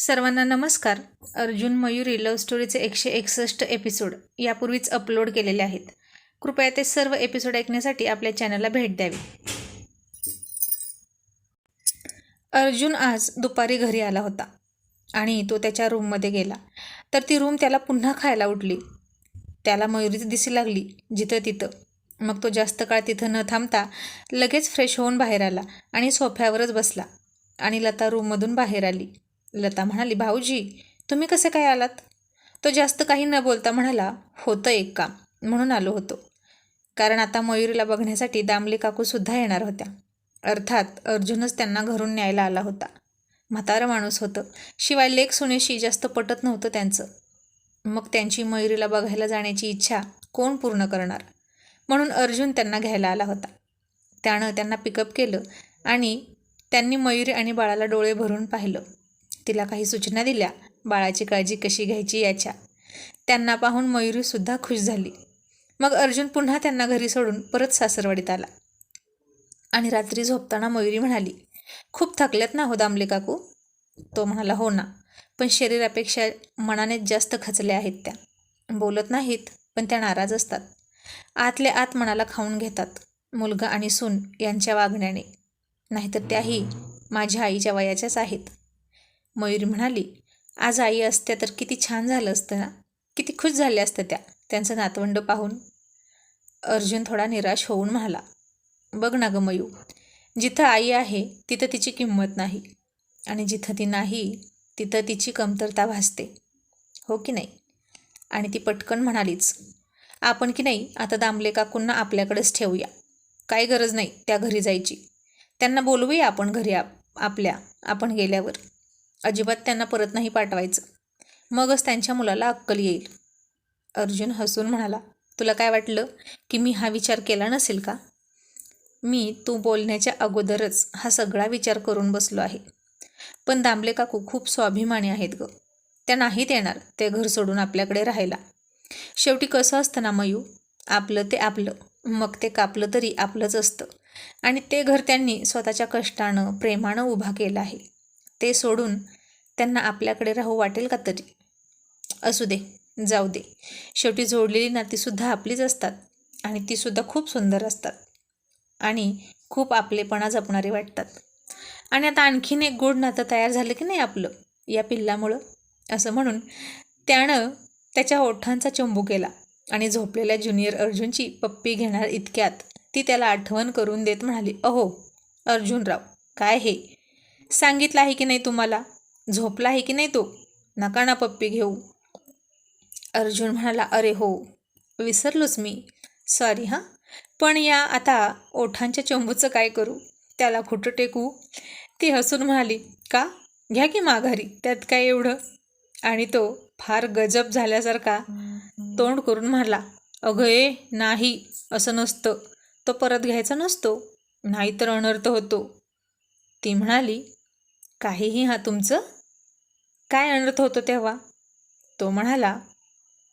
सर्वांना नमस्कार. अर्जुन मयुरी लव्ह स्टोरीचे एकशे एकसष्ट एपिसोड यापूर्वीच अपलोड केलेले आहेत. कृपया ते सर्व एपिसोड ऐकण्यासाठी आपल्या चॅनलला भेट द्यावी. अर्जुन आज दुपारी घरी आला होता आणि तो त्याच्या रूममध्ये गेला. तर ती रूम त्याला पुन्हा खायला उठली. त्याला मयुरीच दिसू लागली जिथं तिथं. मग तो जास्त काळ तिथं न थांबता लगेच फ्रेश होऊन बाहेर आला आणि सोफ्यावरच बसला आणि लता रूममधून बाहेर आली. लता म्हणाली भाऊजी तुम्ही कसे काय आलात? तो जास्त काही न बोलता म्हणाला होतं एक काम म्हणून आलो होतो. कारण आता मयुरीला बघण्यासाठी दामले काकूसुद्धा येणार होत्या. अर्थात अर्जुनच त्यांना घरून न्यायला आला होता. म्हातारं माणूस होतं. शिवाय लेख सुनेशी जास्त पटत नव्हतं त्यांचं. मग त्यांची मयुरीला बघायला जाण्याची इच्छा कोण पूर्ण करणार? म्हणून अर्जुन त्यांना घ्यायला आला होता. त्यानं त्यांना पिकअप केलं आणि त्यांनी मयुरी आणि बाळाला डोळे भरून पाहिलं. तिला काही सूचना दिल्या. बाळाची काळजी कशी घ्यायची याच्या. त्यांना पाहून मयुरीसुद्धा खुश झाली. मग अर्जुन पुन्हा त्यांना घरी सोडून परत सासरवाडीत आला. आणि रात्री झोपताना मयुरी म्हणाली खूप थकल्यात ना हो दामले काकू? तो म्हणाला हो ना. पण शरीरापेक्षा मनानेच जास्त खचल्या आहेत त्या. बोलत नाहीत पण त्या नाराज असतात. आतल्या आत मनाला खाऊन घेतात. मुलगा आणि सून यांच्या वागण्याने. नाहीतर त्याही माझ्या आईच्या वयाच्याच आहेत. मयुरी म्हणाली आज आई असत्या तर किती छान झालं असतं ना. किती खुश झाल्या असत्या त्या त्यांचं नातवंड पाहून. अर्जुन थोडा निराश होऊन म्हणाला बघ ना गं मयू जिथं आई आहे तिथं तिची किंमत नाही. आणि जिथं ती नाही तिथं तिची कमतरता भासते. हो की नाही? आणि ती पटकन म्हणालीच आपण की नाही आता दामले काकूंना आपल्याकडेच ठेवूया. काही गरज नाही त्या घरी जायची. त्यांना बोलवूया आपण घरी आप आपल्या आपण गेल्यावर. अजिबात त्यांना परत नाही पाठवायचं. मगच त्यांच्या मुलाला अक्कल येईल. अर्जुन हसून म्हणाला तुला काय वाटलं की मी हा विचार केला नसेल का? मी तू बोलण्याच्या अगोदरच हा सगळा विचार करून बसलो आहे. पण दामले काकू खूप स्वाभिमानी आहेत ग. त्या नाहीत येणार ते घर सोडून आपल्याकडे राहायला. शेवटी कसं असतं ना मयू आपलं ते आपलं मग ते कापलं तरी आपलंच असतं. आणि ते घर त्यांनी स्वतःच्या कष्टानं प्रेमानं उभा केलं आहे. ते सोडून त्यांना आपल्याकडे राहू वाटेल का तरी? असू दे जाऊ दे. शेवटी जोडलेली नातीसुद्धा आपलीच असतात आणि तीसुद्धा खूप सुंदर असतात आणि खूप आपलेपणा जपणारे वाटतात. आणि आता आणखीन एक गोड नातं तयार झालं की नाही आपलं? या पिल्लामुळं? असं म्हणून त्यानं त्याच्या ओठांचा चंबू केला आणि झोपलेल्या ज्युनियर अर्जुनची पप्पी घेणार इतक्यात ती त्याला आठवण करून देत म्हणाली अहो अर्जुनराव काय हे? सांगितलं आहे की नाही तुम्हाला? झोपला आहे की नाही तो? नका ना पप्पी घेऊ. अर्जुन म्हणाला अरे हो. विसरलोच मी. सॉरी हां. पण या आता ओठांच्या चंबूचं काय करू? त्याला खोटं टेकू? ती हसून म्हणाली का? घ्या की माघारी त्यात काय एवढं? आणि तो फार गजब झाल्यासारखा तोंड करून म्हणाला अगं ए नाही असं नसतं. तो परत घ्यायचा नसतो. नाहीतर अनर्थ होतो. ती म्हणाली काहीही हा तुमचं? काय अनर्थ होतो तेव्हा? तो म्हणाला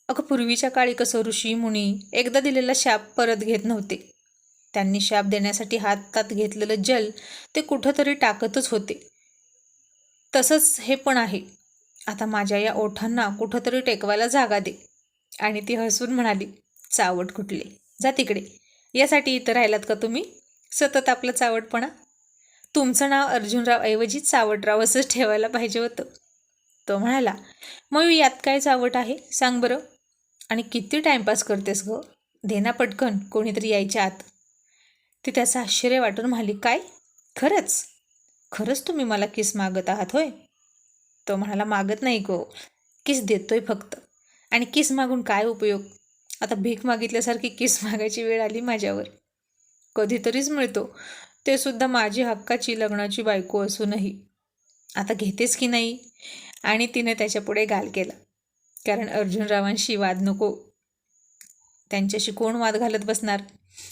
अगं पूर्वीच्या काळी कसं ऋषी मुनी एकदा दिलेला शाप परत घेत नव्हते. त्यांनी शाप देण्यासाठी हातात घेतलेलं जल ते कुठंतरी टाकतच होते. तसंच हे पण आहे. आता माझ्या या ओठांना कुठंतरी टेकवायला जागा दे. आणि ती हसून म्हणाली चावट कुठले? जा तिकडे. यासाठी इथं राहिलात का तुम्ही? सतत आपलं चावटपणा. तुमचं नाव अर्जुनराव ऐवजी चावटराव असंच ठेवायला पाहिजे होतं. तो म्हणाला मग यात काय चावट आहे? सांग बरं. आणि किती टाईमपास करतेस गं? देना पटकन कोणीतरी यायच्या आत. ती त्याचं आश्चर्य वाटून म्हणाली काय? खरंच? खरंच तुम्ही मला किस मागत आहात होय? तो म्हणाला मागत नाही गो. किस देतोय फक्त. आणि किस मागून काय उपयोग? आता भीक मागितल्यासारखी किस मागायची वेळ आली माझ्यावर. कधीतरीच मिळतो. ते सुद्धा माझी हक्काची लग्नाची बायको असूनही. आता घेतेस की नाही? आणि तिने त्याच्यापुढे गाल केला. कारण अर्जुनरावांशी वाद नको. त्यांच्याशी कोण वाद घालत बसणार?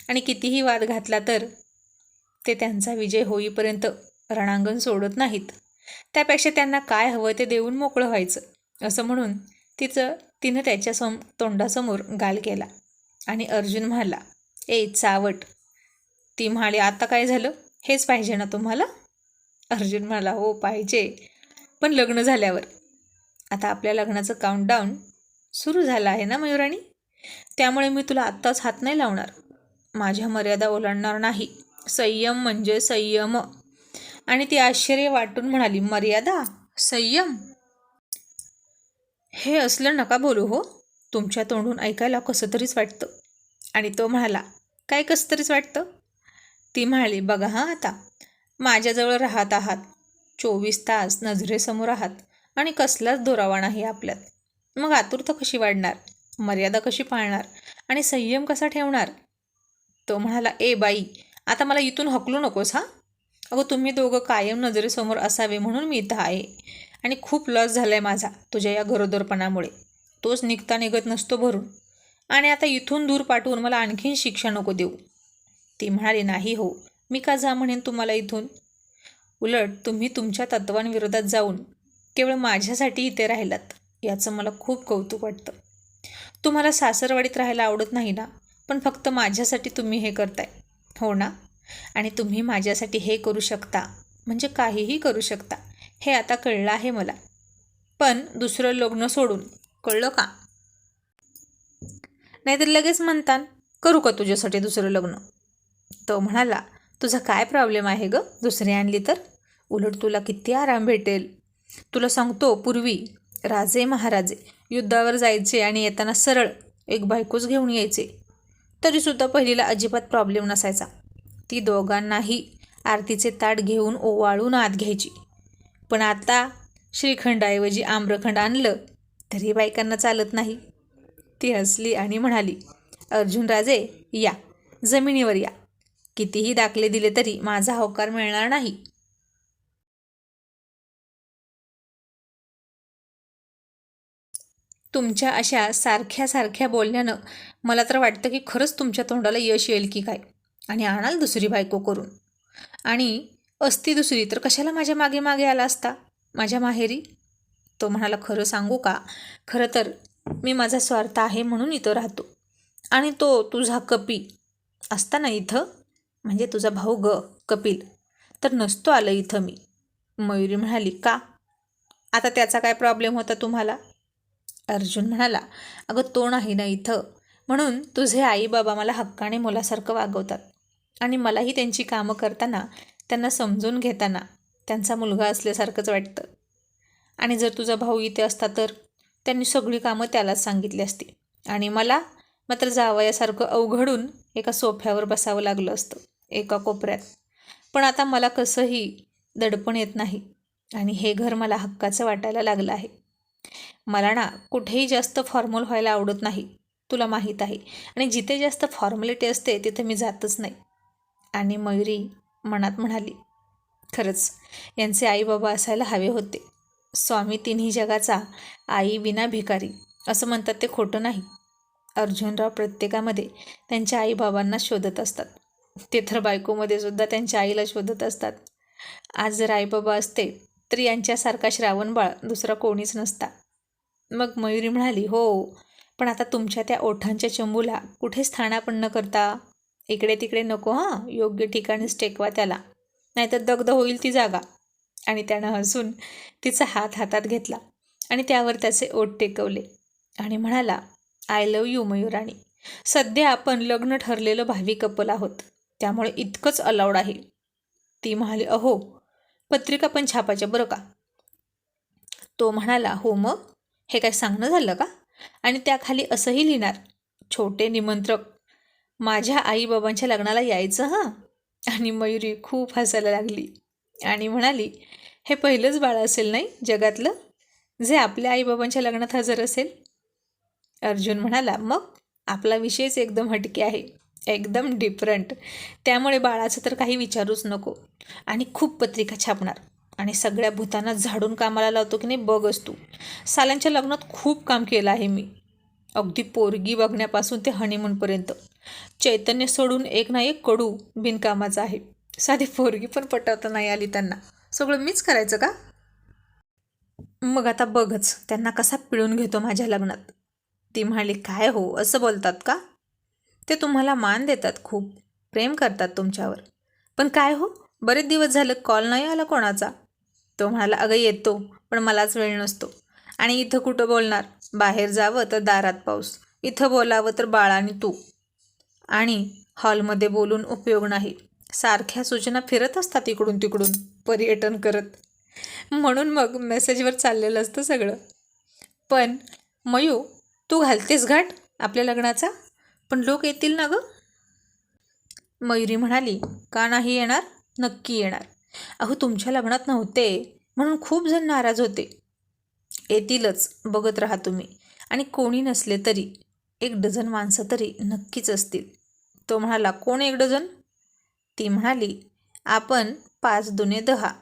आणि कितीही वाद घातला तर ते त्यांचा विजय होईपर्यंत रणांगण सोडत नाहीत. त्यापेक्षा त्यांना काय हवं ते देऊन मोकळं व्हायचं. असं म्हणून तिचं तिनं त्याच्या सम तोंडासमोर गाल केला. आणि अर्जुन म्हणाला ए चावट! ती म्हणाली आता काय झालं? हेच पाहिजे ना तुम्हाला? अर्जुन म्हणाला हो पाहिजे. पण लग्न झाल्यावर. आता आपल्या लग्नाचं काउंटडाऊन सुरू झालं आहे ना मयुराणी? त्यामुळे मी तुला आत्ताच हात नाही लावणार. माझ्या मर्यादा ओलांडणार नाही. संयम म्हणजे संयम. आणि ती आश्चर्य वाटून म्हणाली मर्यादा? संयम? हे असलं नका बोलू हो. तुमच्या तोंडून ऐकायला कसं तरीच वाटतं. आणि तो म्हणाला काय कसं तरीच वाटतं? ती म्हणाली बघा हां आता. माझ्याजवळ राहत आहात. चोवीस तास नजरेसमोर आहात आणि कसलाच दुरावा नाही आपल्यात. मग आतुरता कशी वाढणार? मर्यादा कशी पाळणार? आणि संयम कसा ठेवणार? तो म्हणाला ए बाई आता मला इथून हकलू नकोस हां. अगं तुम्ही दोघं कायम नजरेसमोर असावे म्हणून मी इथं आहे. आणि खूप लॉस झाला आहे माझा तुझ्या या गरोदरपणामुळे. तोच निघता निघत नसतो भरून. आणि आता इथून दूर पाठवून मला आणखीन शिक्षा नको देऊ. ती म्हणाली नाही हो मी का जा म्हणेन तुम्हाला इथून? उलट तुम्ही तुमच्या तत्वांविरोधात जाऊन केवळ माझ्यासाठी इथे राहिलात याचं मला खूप कौतुक वाटतं. तुम्हाला सासरवाडीत राहायला आवडत नाही ना पण फक्त माझ्यासाठी तुम्ही हे करताय हो ना? आणि तुम्ही माझ्यासाठी हे करू शकता म्हणजे काहीही करू शकता हे आता कळलं आहे मला. पण दुसरं लग्न सोडून कळलं का? नाहीतर लगेच म्हणतान करू का तुझ्यासाठी दुसरं लग्न? तो म्हणाला तुझा काय प्रॉब्लेम आहे ग? दुसरी आणली तर? उलट तुला किती आराम भेटेल. तुला सांगतो पूर्वी राजे महाराजे युद्धावर जायचे आणि येताना सरळ एक बायकोच घेऊन यायचे. तरीसुद्धा पहिलीला अजिबात प्रॉब्लेम नसायचा. ती दोघांनाही आरतीचे ताट घेऊन ओवाळून आत घ्यायची. पण आता श्रीखंडाऐवजी आम्रखंड आणलं तरी बायकांना चालत नाही. ती हसली आणि म्हणाली अर्जुन राजे या. जमिनीवर या. कितीही दाखले दिले तरी माझा होकार मिळणार नाही. तुमच्या अशा सारख्या सारख्या बोलण्यानं मला तर वाटतं की खरंच तुमच्या तोंडाला यश येईल की काय? आणि आणाल दुसरी बायको करून? आणि असती दुसरी तर कशाला माझ्या मागे मागे आला असता? माझ्या माहेरी? तो म्हणाला खरं सांगू का? खरं तर मी माझा स्वार्थ आहे म्हणून इथं राहतो. आणि तो तुझा कपी असताना इथं? म्हणजे तुझा भाऊ ग कपिल. तर नसतो आलं इथं मी. मयुरी म्हणाली का? आता त्याचा काय प्रॉब्लेम होता तुम्हाला? अर्जुन म्हणाला अगं तो नाही ना इथं. म्हणून तुझे आई बाबा मला हक्काने मुलासारखं वागवतात. आणि मलाही त्यांची कामं करताना त्यांना समजून घेताना त्यांचा मुलगा असल्यासारखंच वाटतं. आणि जर तुझा भाऊ इथे असता तर? त्यांनी सगळी कामं त्यालाच सांगितली असती. आणि मला मात्र जावयासारखं अवघडून एका सोफ्यावर बसावं लागलं असतं. एका कोपऱ्यात. पण आता मला कसंही दडपण येत नाही आणि हे घर मला हक्काचं वाटायला लागलं आहे. मला ना कुठेही जास्त फॉर्मल व्हायला आवडत नाही तुला माहीत आहे. आणि जिथे जास्त फॉर्मॅलिटी असते तिथे मी जातच नाही. आणि मयुरी मनात म्हणाली खरंच यांचे आई बाबा असायला हवे होते. स्वामी तिन्ही जगाचा आई विना भिकारी असं म्हणतात ते खोटं नाही. अर्जुनराव प्रत्येकामध्ये त्यांच्या आईबाबांना शोधत असतात. ते तर बायकोमध्ये सुद्धा त्यांच्या आईला शोधत असतात. आज जर आईबाबा असते तर यांच्यासारखा श्रावण बाळ दुसरा कोणीच नसता. मग मयुरी म्हणाली हो पण आता तुमच्या त्या ओठांच्या चंबूला कुठे स्थानापन्न न करता? इकडे तिकडे नको हां योग्य ठिकाणीच टेकवा त्याला. नाहीतर दगद होईल ती जागा. आणि त्यानं हसून तिचा हात हातात घेतला आणि त्यावर त्याचे ओठ टेकवले. आणि म्हणाला आय लव यू मयुराणी. सध्या आपण लग्न ठरलेलं भावी कपल आहोत. त्यामुळे इतकंच अलाउड आहे. ती म्हणाली अहो पत्रिका पण छापायच्या बरं का? तो म्हणाला हो मग हे काय सांगणं झालं का? आणि त्याखाली असंही लिहिणार छोटे निमंत्रक माझ्या आईबाबांच्या लग्नाला यायचं हां? आणि मयुरी खूप हसायला लागली आणि म्हणाली हे पहिलंच बाळ असेल नाही जगातलं? जे आपल्या आईबाबांच्या लग्नात हजर असेल? अर्जुन म्हणाला मग आपला विषयच एकदम हटके आहे. एकदम डिफरंट त्यामुळे बाळाचं तर काही विचारूच नको. आणि खूप पत्रिका छापणार. आणि सगळ्या भूतांना झाडून कामाला लावतो की नाही बघच तू. सालांच्या लग्नात खूप काम केलं आहे मी. अगदी पोरगी बघण्यापासून ते हनीमूनपर्यंत चैतन्य सोडून एक ना एक कडू बिनकामाचं आहे. साधी पोरगी पण पटवता नाही आली त्यांना. सगळं मीच करायचं का? मग आता बघच. त्यांना कसा पिळून घेतो माझ्या लग्नात? ती म्हणाली काय हो? असं बोलतात का? ते तुम्हाला मान देतात खूप. प्रेम करतात तुमच्यावर. पण काय हो? बरेच दिवस झालं कॉल नाही आला कोणाचा. तो म्हणाला अगं येतो पण मलाच वेळ नसतो. आणि इथं कुठं बोलणार? बाहेर जावं तर दारात पाऊस. इथं बोलावं तर बाळाने तू. आणि हॉलमध्ये बोलून उपयोग नाही. सारख्या सूचना फिरत असतात इकडून तिकडून. पर्यटन करत. म्हणून मग मेसेजवर चाललेलं असतं सगळं. पण मयू तू घालतेस घाट आपल्या लग्नाचा? पण लोक येतील ना गं? मयुरी म्हणाली का नाही येणार? नक्की येणार. अहो तुमच्या लग्नात नव्हते म्हणून खूप जण नाराज होते. येतीलच बघत राहा तुम्ही. आणि कोणी नसले तरी एक डझन माणसं तरी नक्कीच असतील. तो म्हणाला कोण एक डझन? ती म्हणाली आपण पाच दुने दहा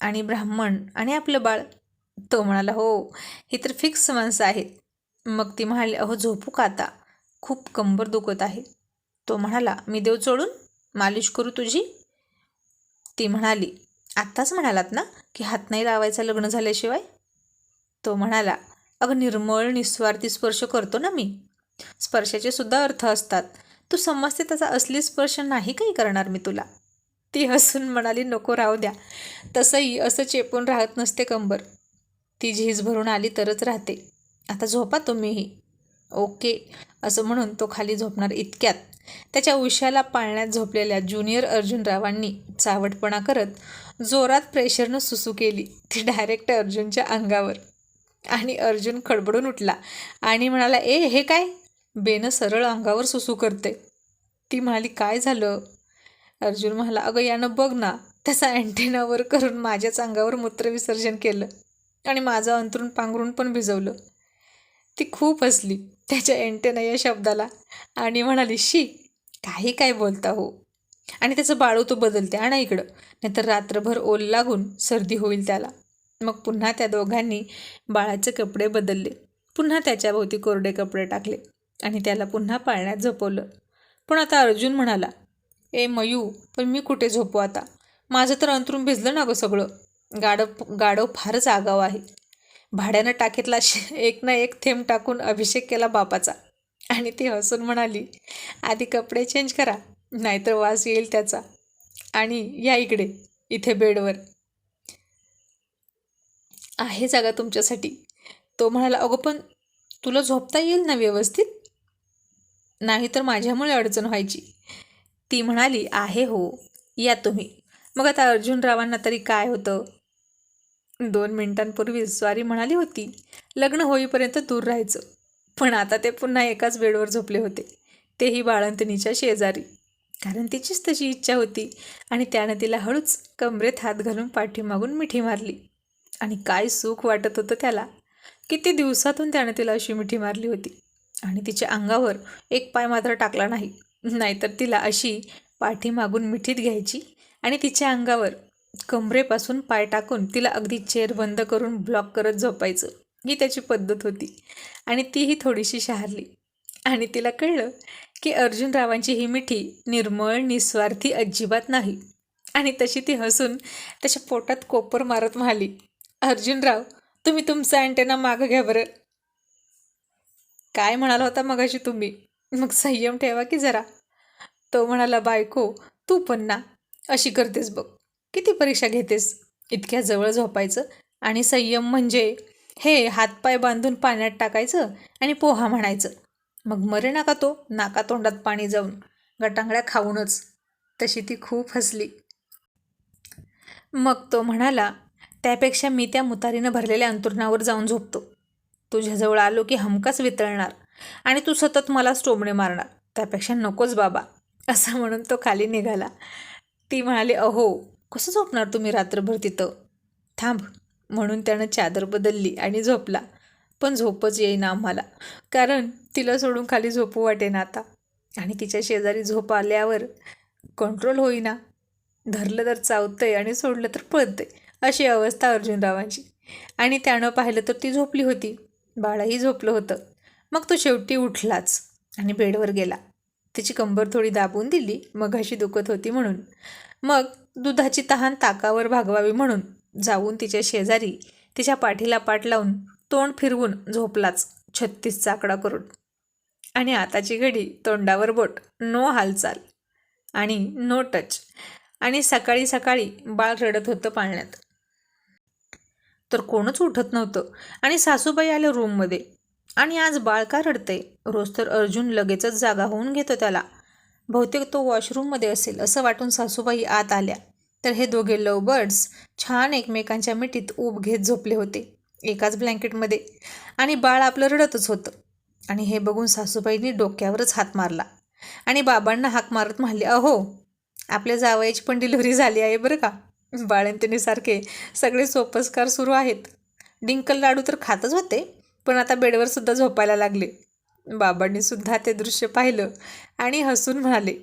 आणि ब्राह्मण आणि आपलं बाळ. तो म्हणाला हो ही तर फिक्स माणसं आहेत. मग ती म्हणाली अहो झोपू का आता? खूप कंबर दुखत आहे. तो म्हणाला मी देव चोळून मालिश करू तुझी? ती म्हणाली आत्ताच म्हणालात ना की हात नाही लावायचा लग्न झाल्याशिवाय? तो म्हणाला अगं निर्मळ निस्वार्थी स्पर्श करतो ना मी. स्पर्शाचे सुद्धा अर्थ असतात. तू समजते त्याचा असली स्पर्श नाही काही करणार मी तुला. ती हसून म्हणाली नको राहू द्या. तसंही असं चेपून राहत नसते कंबर. ती झीज भरून आली तरच राहते. आता झोपा तुम्हीही. ओके असं म्हणून तो खाली झोपणार इतक्यात. त्याच्या उशाला पाळण्यात झोपलेल्या ज्युनियर अर्जुनरावांनी चावटपणा करत जोरात प्रेशरनं सुसू केली. ती डायरेक्ट अर्जुनच्या अंगावर. आणि अर्जुन खडबडून उठला आणि म्हणाला ए हे काय? बेनं सरळ अंगावर सुसू करते. ती म्हणाली काय झालं? अर्जुन म्हणाला अगं यानं बघ ना त्याचा अँटेनावर करून माझ्याच अंगावर मूत्रविसर्जन केलं आणि माझं अंतरून पांघरून पण भिजवलं. ती खूप हसली त्याच्या एंटेना या शब्दाला आणि म्हणाली शी काही काय बोलता हो. आणि त्याचं बाळू तो बदलते आणा इकडं. नाहीतर रात्रभर ओल लागून सर्दी होईल त्याला. मग पुन्हा त्या दोघांनी बाळाचे कपडे बदलले. पुन्हा त्याच्याभोवती कोरडे कपडे टाकले आणि त्याला पुन्हा पाळण्यात झोपवलं. पण आता अर्जुन म्हणाला ए मयू पण मी कुठे झोपू आता? माझं तर अंतरून भिजलं ना गं सगळं. गाडव गाडव फारच आगाव आहे. भाड्यानं टाकीतला एक ना एक थेंब टाकून अभिषेक केला बापाचा. आणि ती हसून म्हणाली आधी कपडे चेंज करा नाहीतर वास येईल त्याचा. आणि या इकडे इथे बेडवर. आहे जागा तुमच्यासाठी. तो म्हणाला अगं पण तुला झोपता येईल ना व्यवस्थित? नाही तर माझ्यामुळे अडचण व्हायची. ती म्हणाली आहे हो या तुम्ही. मग आता अर्जुनरावांना तरी काय होतं? दोन मिनिटांपूर्वी स्वारी म्हणाली होती लग्न होईपर्यंत दूर राहायचं. पण आता ते पुन्हा एकाच बेडवर झोपले होते. तेही बाळंतणीच्या शेजारी. कारण तिचीच तशी इच्छा होती आणि त्यानं तिला हळूच कमरेत हात घालून पाठीमागून मिठी मारली. आणि काय सुख वाटत होतं त्याला किती दिवसातून त्यानं तिला अशी मिठी मारली होती. आणि तिच्या अंगावर एक पाय मात्र टाकला नाही. नाहीतर तिला अशी पाठीमागून मिठीत घ्यायची आणि तिच्या अंगावर कमरेपासून पाय टाकून तिला अगदी चेअर बंद करून ब्लॉक करत झोपायचं. ही त्याची पद्धत होती. आणि तीही थोडीशी शहारली. आणि तिला कळलं की अर्जुनरावांची ही मिठी निर्मळ निस्वार्थी अजिबात नाही. आणि तशी ती हसून त्याच्या पोटात कोपर मारत म्हणाली अर्जुनराव तुम्ही तुमचा अँटेना मागं घ्या बरं. काय म्हणाला होता मगाशी तुम्ही? मग संयम ठेवा की जरा. तो म्हणाला बायको तू पण ना अशी करतेस बघ. किती परीक्षा घेतेस? इतक्या जवळ झोपायचं? आणि संयम म्हणजे हे हातपाय बांधून पाण्यात टाकायचं आणि पोहा म्हणायचं. मग मरे नाका तो नाका तोंडात पाणी जाऊन. गटांगड्या खाऊनच. तशी ती खूप हसली. मग तो म्हणाला त्यापेक्षा मी त्या मुतारीनं भरलेल्या अंतुरणावर जाऊन झोपतो. तुझ्याजवळ आलो की हमकाच वितळणार. आणि तू सतत मला स्टोमणे मारणार. त्यापेक्षा नकोच बाबा. असं म्हणून तो खाली निघाला. ती म्हणाली अहो कसं झोपणार तुम्ही रात्रभर तिथं? थांब म्हणून त्यानं चादर बदलली आणि झोपला. पण झोपच येईना आम्हाला कारण तिला सोडून खाली झोपू वाटेना आता. आणि तिच्या शेजारी झोप आल्यावर कंट्रोल होईना. धरलं तर चावतंय आणि सोडलं तर पळतंय अशी अवस्था अर्जुनरावांची. आणि त्यानं पाहिलं तर ती झोपली होती. बाळाही झोपलं होतं. मग तो शेवटी उठलाच आणि बेडवर गेला. तिची कंबर थोडी दाबून दिली मग अशी दुखत होती म्हणून. मग दुधाची तहान ताकावर भागवावी म्हणून जाऊन तिच्या शेजारी तिच्या पाठीला पाठ लावून तोंड फिरवून झोपलाच छत्तीस चाकडा करून. आणि आताची घडी तोंडावर बोट नो हालचाल आणि नो टच आणि सकाळी सकाळी बाळ रडत होतं पाळण्यात. तर कोणच उठत नव्हतं आणि सासूबाई आल्या रूममध्ये. आणि आज बाळ का रडतंय? रोज तर अर्जुन लगेचच जागा होऊन घेतो त्याला. बहुतेक तो वॉशरूममध्ये असेल असं वाटून सासूबाई आत आल्या. तर हे दोघे लव बर्ड्स छान एकमेकांच्या मिठीत ऊब घेत झोपले होते एकाच ब्लँकेटमध्ये आणि बाळ आपलं रडतच होतं. आणि हे बघून सासूबाईंनी डोक्यावरच हात मारला. आणि बाबांना हाक मारत म्हणले अहो आपल्या जावयाची पण डिलिव्हरी झाली आहे बरं का? बाळंतिणीसारखे सगळे सोपस्कार सुरू आहेत. डिंकल लाडू तर खातच होते पण आता बेडवर सुद्धा झोपायला लागले. बाबांनी सुद्धा ते दृश्य पाहिलं आणि हसून म्हणाले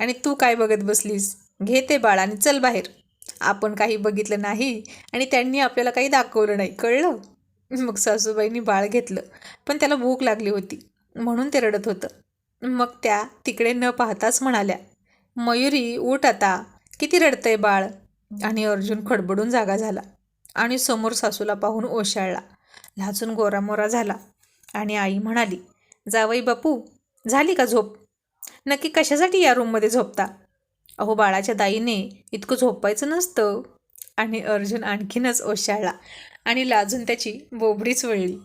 आणि तू काय बघत बसलीस? घे ते बाळ आणि चल बाहेर. आपण काही बघितलं नाही आणि त्यांनी आपल्याला काही दाखवलं नाही. कळलं? मग सासूबाईंनी बाळ घेतलं. पण त्याला भूक लागली होती. म्हणून ते रडत होतं. मग त्या तिकडे न पाहताच म्हणाल्या मयुरी उठ आता. किती रडतंय बाळ? आणि अर्जुन खडबडून जागा झाला आणि समोर सासूला पाहून ओशाळला. लाचून गोरामोरा झाला आणि आई म्हणाली जावई बापू झाली का झोप? नक्की कशासाठी या रूममध्ये झोपता? अहो बाळाच्या दाईने इतकं झोपायचं नसतं. आणि अर्जुन आणखीनच ओशाळला आणि लाजून त्याची बोबडीच वळली.